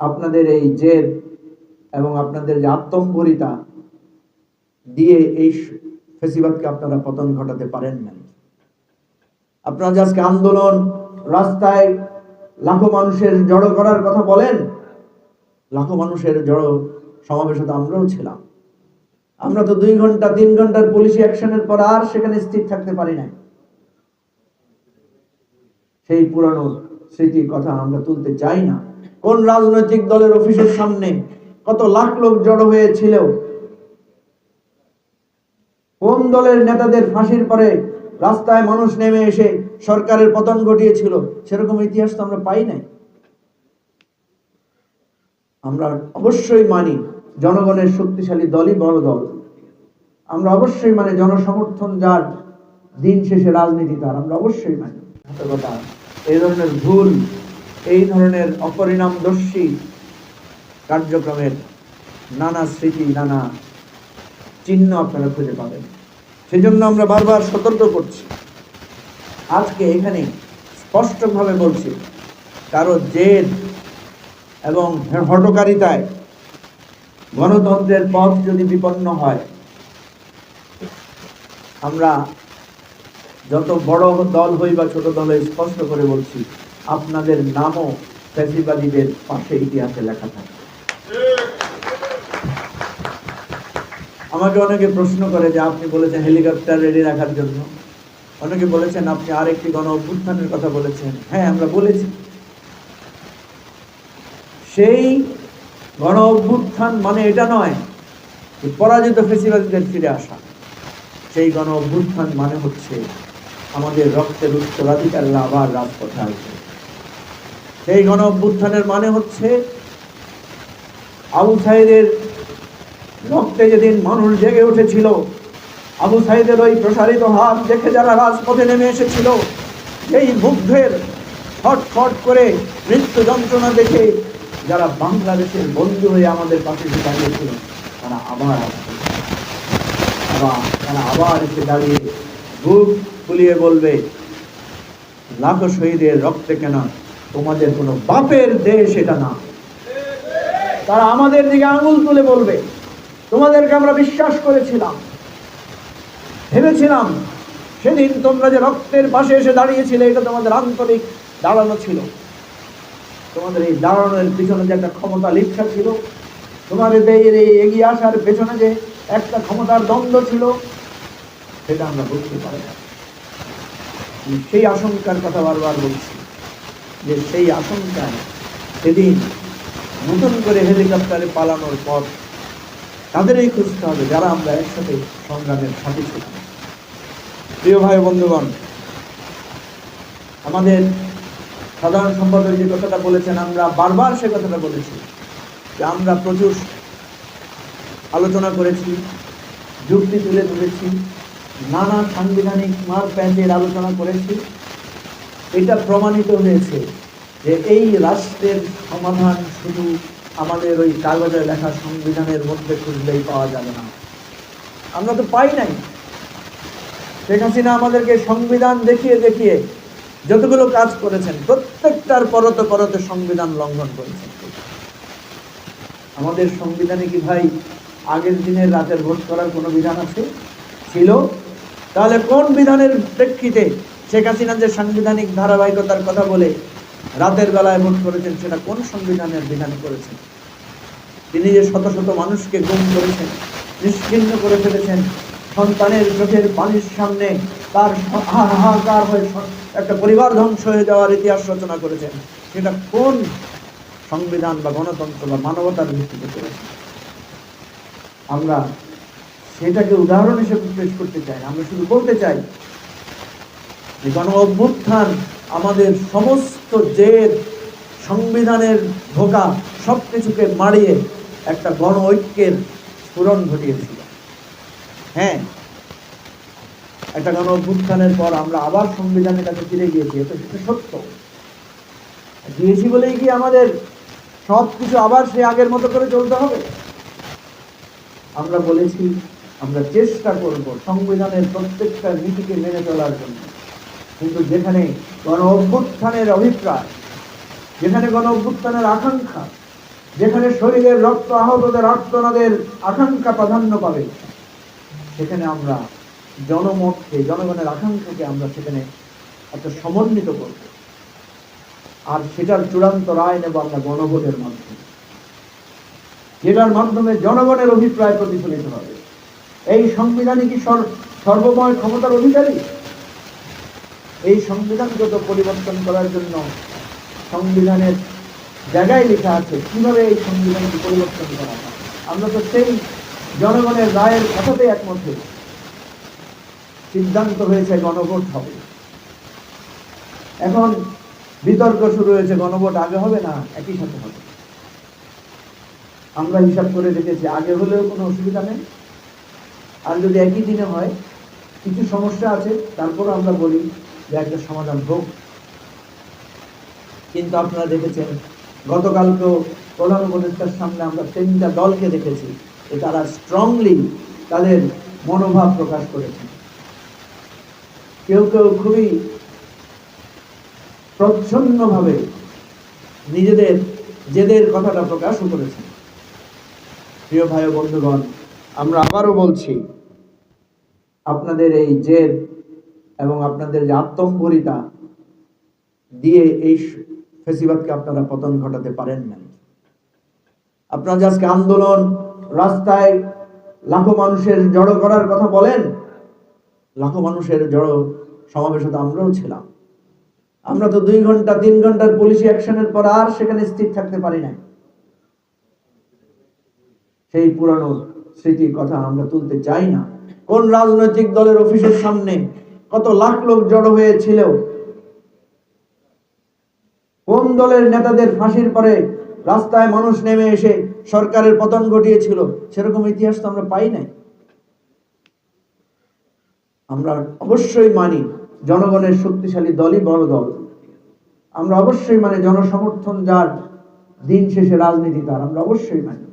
আপনাদের এই জেদ এবং আপনাদের যে আত্মম্ভরিতা দিয়ে এই ফেসিবাদকে আপনারা পতন ঘটাতে পারেন না আপনারা যে আজকে আন্দোলন রাস্তায় লাখো মানুষের জড়ো করার কথা বলেন, লাখো মানুষের জড়ো সমাবেশে তো আমরাও ছিলাম। আমরা তো দুই ঘণ্টা, তিন ঘণ্টার পুলিশি অ্যাকশনের পর আর সেখানে স্থির থাকতে পারি নাই। সেই পুরানো স্মৃতির কথা আমরা তুলতে চাই না। কোন রাজনৈতিক দলের অফিসের সামনে কত লাখ লোক জড়ো হয়েছিল কোন দলের নেতাদের ফাঁসির পরে রাস্তায় মানুষ নেমে এসে সরকারের পতন ঘটিয়েছিল? সেরকম ইতিহাস তো আমরা পাই নাই। আমরা অবশ্যই মানি জনগণের শক্তিশালী দলই বড় দল। আমরা অবশ্যই মানে জনসমর্থন যার, দিন শেষে রাজনীতি তার। আমরা অবশ্যই মানি। এই ধরনের ভুল এই ধরনের অপরিণামদর্শী কার্যক্রমের নানা স্মৃতি, নানা চিহ্ন আপনারা খুঁজে পাবেন। সেজন্য আমরা বারবার সতর্ক করছি। আজকে এখানে স্পষ্টভাবে বলছি, কারও জেদ এবং হটকারিতায় গণতন্ত্রের পথ যদি বিপন্ন হয়, আমরা যত বড় দল হই বা ছোট দল হই স্পষ্ট করে বলছি আপনাদের নামও ফ্যাসিবাদীদের পাশে ইতিহাসে লেখা থাকে। আমাকে অনেকে প্রশ্ন করে যে আপনি বলেছেন হেলিকপ্টার রেডি রাখার জন্য। অনেকে বলেছেন আপনি আরেকটি গণ অভ্যুত্থানের কথা বলেছেন। হ্যাঁ আমরা বলেছি। সেই গণ অভ্যুত্থান মানে এটা নয় যে পরাজিত ফেসিবাদীদের ফিরে আসা। সেই গণ অভ্যুত্থান মানে হচ্ছে আমাদের রক্তের উত্তরাধিকাররা আবার রাজপথে আসবে সেই গণ অভ্যুত্থানের মানে হচ্ছে আবু সাইদের রক্তে যেদিন মানুষ জেগে উঠেছিল, আবু সাইদের ওই প্রসারিত হাত দেখে যারা রাজপথে নেমে এসেছিল, এই মুগ্ধের ফট ফট করে মৃত্যু যন্ত্রণা দেখে যারা বাংলাদেশের বন্ধু হয়ে আমাদের পাশে এসে দাঁড়িয়েছিল, তারা আবার আসবে। আবার তারা আবার এসে দাঁড়িয়ে বুক ফুলিয়ে বলবে, লাখো শহীদের রক্তে কেন তোমাদের কোনো বাপের দেশ এটা না। তারা আমাদের দিকে আঙুল তুলে বলবে, তোমাদেরকে আমরা বিশ্বাস করেছিলাম। ভেবেছিলাম সেদিন তোমরা যে রক্তের পাশে এসে দাঁড়িয়েছিলে, এটা তোমাদের আন্তরিক দাঁড়ানো ছিল। তোমাদের এই দাঁড়ানোর পিছনে যে একটা ক্ষমতা লিপ্সা ছিল, তোমাদের এই এগিয়ে আসার পেছনে যে একটা ক্ষমতার দ্বন্দ্ব ছিল, সেটা আমরা বুঝতে পারি না। সেই আশঙ্কার কথা বারবার বলছি। যে সেই আশঙ্কায় সেদিন নতুন করে হেলিকপ্টারে পালানোর পর তাদেরই খুঁজতে হবে, যারা আমরা একসাথে সংগ্রামের সাথে ছিলাম। প্রিয় ভাই বন্ধুগণ, আমাদের সাধারণ সম্পাদক যে কথাটা বলেছেন, আমরা বারবার সে কথাটা বলেছি যে আমরা প্রচুর আলোচনা করেছি, যুক্তি তুলে ধরেছি, নানা সাংবিধানিক মার প্যাচের আলোচনা করেছি এটা প্রমাণিত হয়েছে যে এই রাষ্ট্রের সমাধান শুধু আমাদের ওই কাগজে লেখা সংবিধানের মধ্যে খুঁজলেই পাওয়া যাবে না। আমরা তো পাই নাই। শেখ হাসিনা আমাদেরকে সংবিধান দেখিয়ে দেখিয়ে যতগুলো কাজ করেছেন, প্রত্যেকটার পরতে পরতে সংবিধান লঙ্ঘন করেছেন। আমাদের সংবিধানে কি ভাই আগের দিনের রাতের ভোট করার কোনো বিধান আছে? ছিল? তাহলে কোন বিধানের প্রেক্ষিতে শেখ হাসিনা যে সাংবিধানিক ধারাবাহিকতার কথা বলে রাতের বেলায় ভোট করেছেন, সেটা কোন সংবিধানের বিধান করেছেন? তিনি যে শত শত মানুষকে গুম করেছেন নিশ্চিহ্ন করে ফেলেছেন, সন্তানের চোখের পানির সামনে তার হাহাকার হয়ে একটা পরিবার ধ্বংস হয়ে যাওয়ার ইতিহাস রচনা করেছেন, সেটা কোন সংবিধান বা গণতন্ত্র বা মানবতার ভিত্তিতে করেছেন? আমরা সেটাকে উদাহরণ হিসেবে পেশ করতে চাই আমরা শুধু বলতে চাই যে গণ অভ্যুত্থান আমাদের সমস্ত জেদ, সংবিধানের ধোকা সব কিছুকে মারিয়ে একটা গণ ঐক্যের স্ফুরণ ঘটিয়েছিল। হ্যাঁ একটা গণ অভ্যুত্থানের পর আমরা আবার সংবিধানের কাছে ফিরে গিয়েছি, এটা সেটা সত্য। গিয়েছি বলেই কি আমাদের সব কিছু আবার সে আগের মতো করে চলতে হবে? আমরা বলেছি, আমরা চেষ্টা করব সংবিধানের প্রত্যেকটা নীতিকে মেনে চলার জন্য। কিন্তু যেখানে গণ অভ্যুত্থানের অভিপ্রায়, যেখানে গণ অভ্যুত্থানের আকাঙ্ক্ষা, যেখানে শরীরের রক্ত আহতদের, আর্তনাদের আকাঙ্ক্ষা প্রাধান্য পাবে, সেখানে আমরা জনমতকে, জনগণের আকাঙ্ক্ষাকে আমরা সেখানে একটা সমন্বিত করব। আর সেটার চূড়ান্ত রায় নেব আমরা গণভোটের মাধ্যমে। যেটার মাধ্যমে জনগণের অভিপ্রায় প্রতিফলিত হবে। এই সংবিধানই কি সর- সর্বময় ক্ষমতার অধিকারী? এই সংবিধানগত পরিবর্তন করার জন্য সংবিধানের জায়গায় লেখা আছে, কীভাবে এই সংবিধানকে পরিবর্তন করা হয়? আমরা তো সেই জনগণের রায়ের কথাতে একমত সিদ্ধান্ত হয়েছে গণভোট হবে। এখন বিতর্ক শুরু হয়েছে, গণভোট আগে হবে না, একই সাথে হবে। আমরা হিসাব করে দেখেছি, আগে হলেও কোনো অসুবিধা নেই। আর যদি একই দিনে হয়, কিছু সমস্যা আছে তারপর আমরা বলি যে একটা সমাধান হোক। কিন্তু আপনারা দেখেছেন গতকালকেও প্রধান উপদেষ্টার সামনে আমরা তিনটা দলকে দেখেছি, যে তারা স্ট্রংলি তাদের মনোভাব প্রকাশ করেছে কেউ কেউ খুবই প্রচ্ছন্নভাবে নিজেদের জেদের কথাটা প্রকাশও করেছেন। প্রিয় ভাই বন্ধুগণ, আমরা আবারও বলছি, আপনাদের এই জেদ এবং আপনাদের যে আত্মম্ভরিতা দিয়ে এই ফেসিবাদকে আপনারা পতন ঘটাতে পারেন না আপনারা আজকে আন্দোলন রাস্তায় লাখো মানুষের জড়ো করার কথা বলেন, লাখো মানুষের জড়ো সমাবেশে তো আমরাও ছিলাম। আমরা তো দুই ঘণ্টা, তিন ঘণ্টার পুলিশি অ্যাকশনের পর আর সেখানে স্থির থাকতে পারি নাই। সেই পুরানো স্মৃতির কথা আমরা তুলতে চাই না। কোন রাজনৈতিক দলের অফিসের সামনে কত লাখ লোক জড়ো হয়েছিল কোন দলের নেতাদের ফাঁসির পরে রাস্তায় মানুষ নেমে এসে সরকারের পতন ঘটিয়েছিল, সেরকম ইতিহাস তো আমরা পাই নাই। আমরা অবশ্যই মানি জনগণের শক্তিশালী দলই বড় দল। আমরা অবশ্যই মানে জনসমর্থন যার, দিন শেষে রাজনীতি তার। আমরা অবশ্যই মানি।